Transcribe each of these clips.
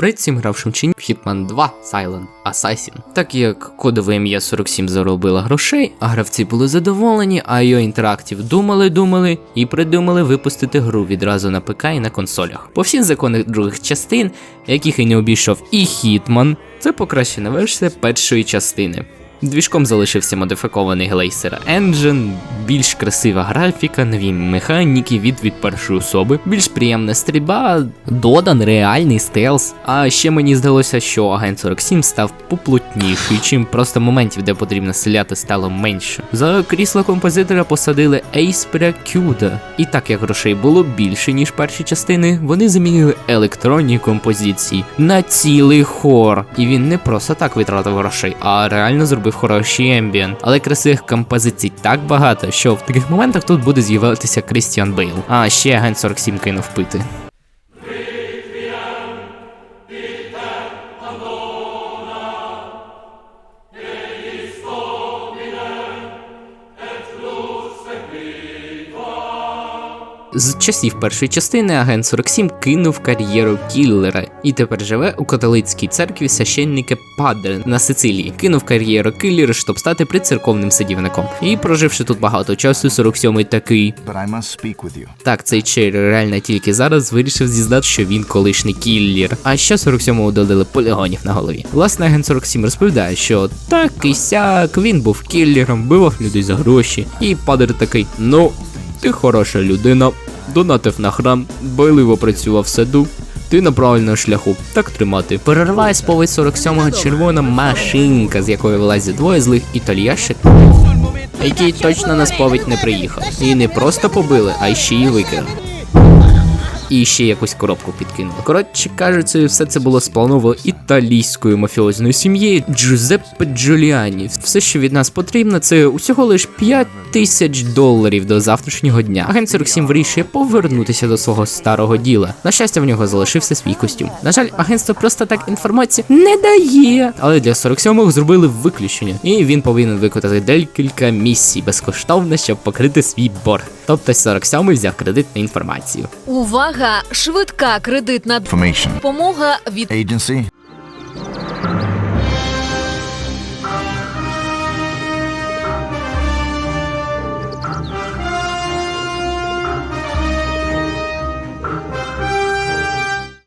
Привіт цим гравшим чині в Hitman 2 Silent Assassin. Так як кодове ім'я 47 заробила грошей, а гравці були задоволені, а IO Interactive думали, думали і придумали випустити гру відразу на ПК і на консолях. По всім законах других частин, яких і не обійшов і Hitman, це покращена версія першої частини. Двіжком залишився модифікований Glacier Engine, більш красива графіка, нові механіки від від першої особи, більш приємна стрільба, додан реальний стелс. А ще мені здалося, що агент 47 став поплотніший, чим просто моментів, де потрібно стріляти, стало менше. За крісло композитора посадили Ace Precuda. І так як грошей було більше, ніж перші частини, вони замінили електронні композиції на цілий хор. І він не просто так витратив грошей, а реально зробив хороший ембієнт. Але красивих композицій так багато, що в таких моментах тут буде з'явитися Крістіан Бейл. А ще Ген 47 кинув пити. З часів першої частини агент 47 кинув кар'єру кіллера і тепер живе у католицькій церкві священника Падре на Сицилії. Кинув кар'єру кіллера, щоб стати прицерковним садівником. І проживши тут багато часу, 47-й такий. But I must speak with you. Так, цей чер реально тільки зараз вирішив зізнати, що він колишній кіллер. А ще 47-му додали полігонів на голові. Власне, агент 47 розповідає, що так і сяк, він був кіллером, бивав людей за гроші. І падер такий: ну, ти хороша людина, донатив на храм, бойливо працював в саду. Ти на правильному шляху, так тримати. Перерває сповідь 47-го червона машинка, з якої вилазять двоє злих італіяшек, який точно на сповідь не приїхав. І не просто побили, а й ще й викинули. І ще якусь коробку підкинули. Коротше кажучи, все це було сплановано італійською мафіозною сім'єю Джузеппе Джуліані. Все, що від нас потрібно, це усього лиш 5 тисяч доларів до завтрашнього дня. Агент 47 вирішує повернутися до свого старого діла. На щастя, в нього залишився свій костюм. На жаль, агентство просто так інформації не дає. Але для 47-го зробили виключення, і він повинен виконати декілька місій безкоштовно, щоб покрити свій борг. Тобто 47-й взяв кредит на інформацію. Увага! Швидка кредитна допомога від Agency.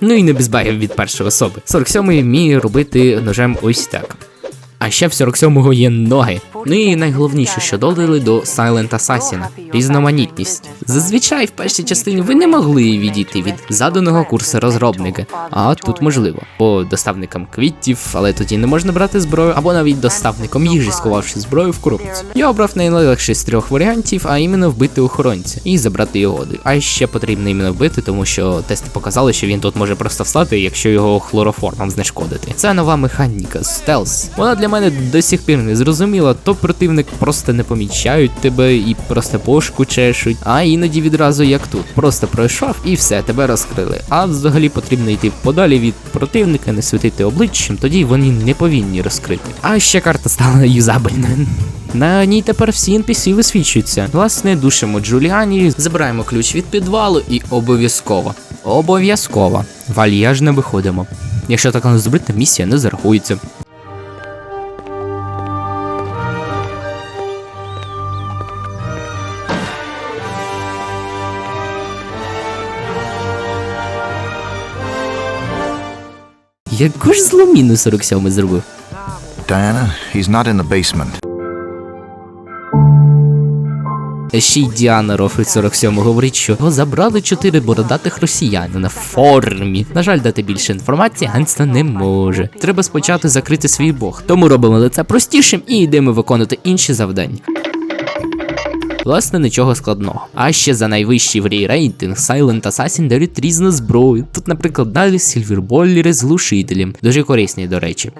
Ну і не без багів від першої особи. 47-й вміє робити ножем ось так. А ще в 47-го є ноги. Ну і найголовніше, що додали до Silent Assassin – різноманітність. Зазвичай в першій частині ви не могли відійти від заданого курсу розробника, а тут можливо, по доставникам квітів, але тоді не можна брати зброю, або навіть доставником їжі, сховавши зброю в коробці. Я обрав найлегший з трьох варіантів, а іменно вбити охоронця і забрати його. А ще потрібно іменно вбити, тому що тести показали, що він тут може просто встати, якщо його хлороформом знешкодити. Це нова механіка стелс. Вона для мене до сих пір не зрозуміла, то противник просто не помічають тебе і просто бошку чешуть, а іноді відразу як тут. Просто пройшов і все, тебе розкрили. А взагалі потрібно йти подалі від противника, не світити обличчям, тоді вони не повинні розкрити. А ще карта стала юзабельною. На ній тепер всі NPC висвічуються. Власне, душимо Джуліані, забираємо ключ від підвалу і обов'язково. Обов'язково. Вальяж не виходимо. Якщо так не зробити, місія не зарахується. Яку ж зломіну 47 зробив? Diana, he's not in the basement. Ще й Діана Рофель 47 говорить, що його забрали чотири бородатих росіянина в формі. На жаль, дати більше інформації агентство не може. Треба спочатку закрити свій бог. Тому робимо лице простішим і йдемо виконувати інші завдання. Власне, нічого складного. А ще за найвищий в рій рейтинг Silent Assassin дають різну зброю. Тут, наприклад, далі сільверболлери з глушителем. Дуже корисні, до речі.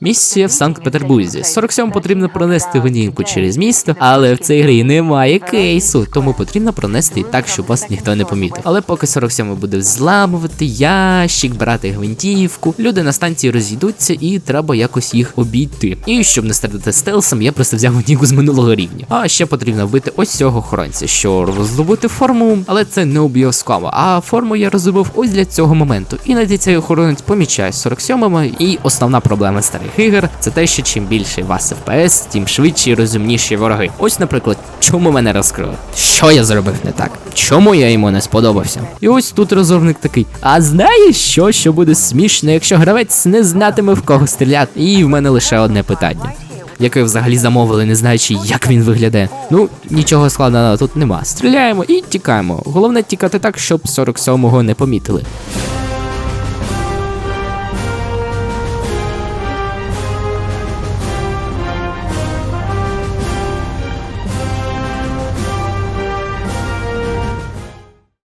Місія в Санкт-Петербурзі. 47 потрібно пронести гонінку через місто, але в цій грі немає кейсу, тому потрібно пронести так, щоб вас ніхто не помітив. Але поки 47 буде взламувати ящик, брати гвинтівку, люди на станції розійдуться і треба якось їх обійти. І щоб не страдати стелсом, я просто взяв гонінку з минулого рівня. А ще потрібно вбити ось цього охоронця, що роздобути форму, але це не обов'язково. А форму я роздобув ось для цього моменту. Іноді цей охоронець помічає 47-ми, і основна проблема старих ігор це те, що чим більше вас FPS, тим швидші і розумніші вороги. Ось, наприклад, чому мене розкрили? Що я зробив не так? Чому я йому не сподобався? І ось тут розорник такий. А знаєш що, що буде смішно, якщо гравець не знатиме в кого стріляти? І в мене лише одне питання. Яке взагалі замовили, не знаючи, як він виглядає. Ну, нічого складного тут нема. Стріляємо і тікаємо. Головне тікати так, щоб 47-го не помітили.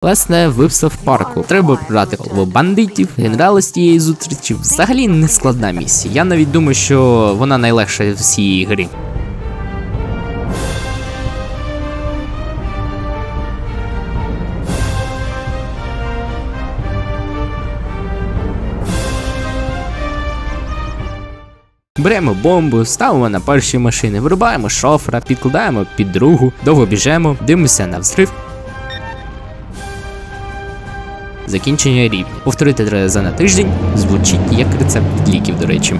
Власне, виписав парку. Треба брати голову бандитів, генерала з тієї зустрічі. Взагалі не складна місія. Я навіть думаю, що вона найлегша в всій грі. Беремо бомбу, ставимо на перші машини, вирубаємо шофера, підкладаємо під другу, довго біжемо, дивимося на взрив. Закінчення рівня. Повторити три на тиждень звучить як рецепт ліків, до речі.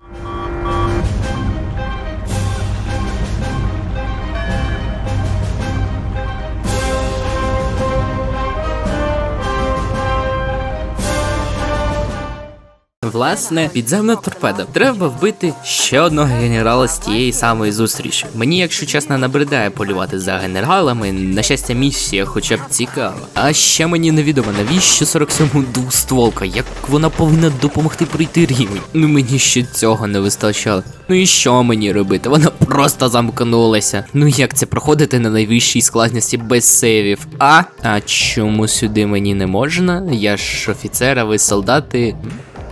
Власне, підземна торпеда. Треба вбити ще одного генерала з тієї самої зустрічі. Мені, якщо чесно, набридає полювати за генералами. На щастя, місія хоча б цікава. А ще мені невідомо, навіщо 47-му двостволка, як вона повинна допомогти пройти рівень. Ну мені ще цього не вистачало. Ну і що мені робити? Вона просто замкнулася. Ну як це проходити на найвищій складності без сейвів? А? А чому сюди мені не можна? Я ж офіцер, а ви солдати.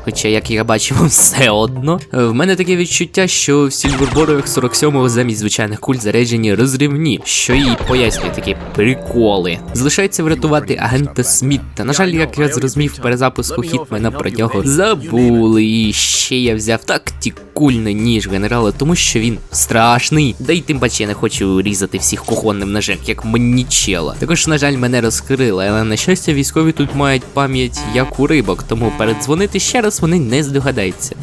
Хоча, як я бачив, все одно. Е, В мене таке відчуття, що в сільверборах 47-го замість звичайних куль заряджені розривні, що і пояснює такі приколи. Залишається врятувати агента Сміта. На жаль, як я зрозумів перезапуску Хітмена про нього забули. І ще я взяв тактикульний ніж генерала, тому що він страшний. Да й тим паче я не хочу різати всіх кухонним ножем, як манічела. Також, на жаль, мене розкрили, але на щастя, військові тут мають пам'ять як у рибок, тому передзвонити ще раз вони не здогадаються.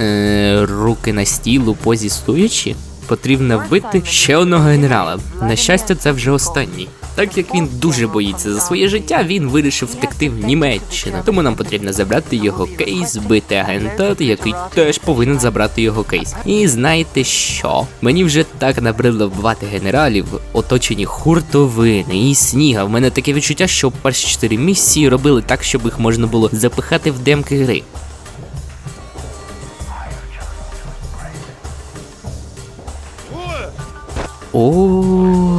Е, руки на стіл у позі стоячи. Потрібно вбити ще одного генерала. На щастя, це вже останній. Так як він дуже боїться за своє життя, він вирішив втекти в Німеччину. Тому нам потрібно забрати його кейс, вбити агента, який теж повинен забрати його кейс. І знаєте що? Мені вже так набридло вбивати генералів, оточені хуртовини і сніга. В мене таке відчуття, що перші чотири місії робили так, щоб їх можна було запихати в демки гри. О,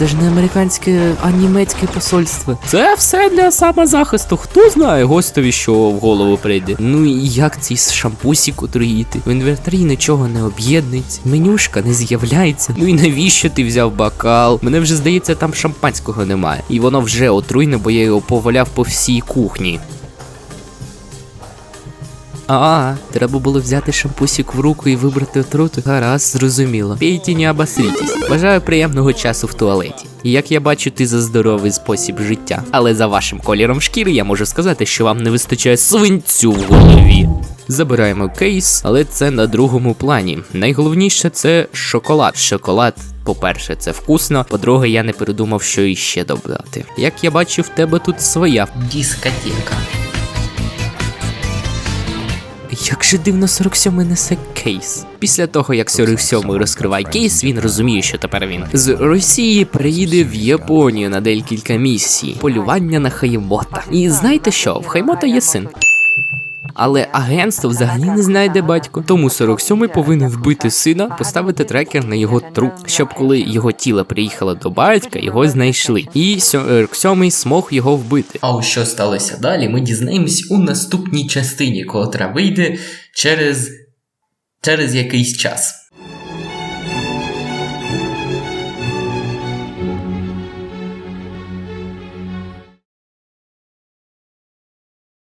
це ж не американське, а німецьке посольство. Це все для самозахисту. Хто знає гостові, що в голову прийде. Ну і як цей шампусік отруїти? В інвентарі нічого не об'єднується, менюшка не з'являється. Ну і навіщо ти взяв бокал? Мене вже здається, там шампанського немає. І воно вже отруйне, бо я його поваляв по всій кухні. А, треба було взяти шампусик в руку і вибрати отруту. Гаразд, зрозуміло. Пейте, не обосрітесь. Бажаю приємного часу в туалеті. Як я бачу, ти за здоровий спосіб життя. Але за вашим кольором шкіри я можу сказати, що вам не вистачає свинцю в голові. Забираємо кейс, але це на другому плані. Найголовніше це шоколад. Шоколад. По-перше, це вкусно. По-друге, я не передумав, що іще додати. Як я бачу, в тебе тут своя Дискотека. Як же дивно 47 несе кейс. Після того, як 47-й розкриває кейс, він розуміє, що тепер він з Росії приїде в Японію на декілька місій. Полювання на Хаймота. І знаєте що? В Хаймота є син. Але агентство взагалі не знає, де батько. Тому 47-й повинен вбити сина, поставити трекер на його труп, щоб коли його тіло приїхало до батька, його знайшли. І 47-й змог його вбити. А ось що сталося далі, ми дізнаємось у наступній частині, котра вийде через, через якийсь час.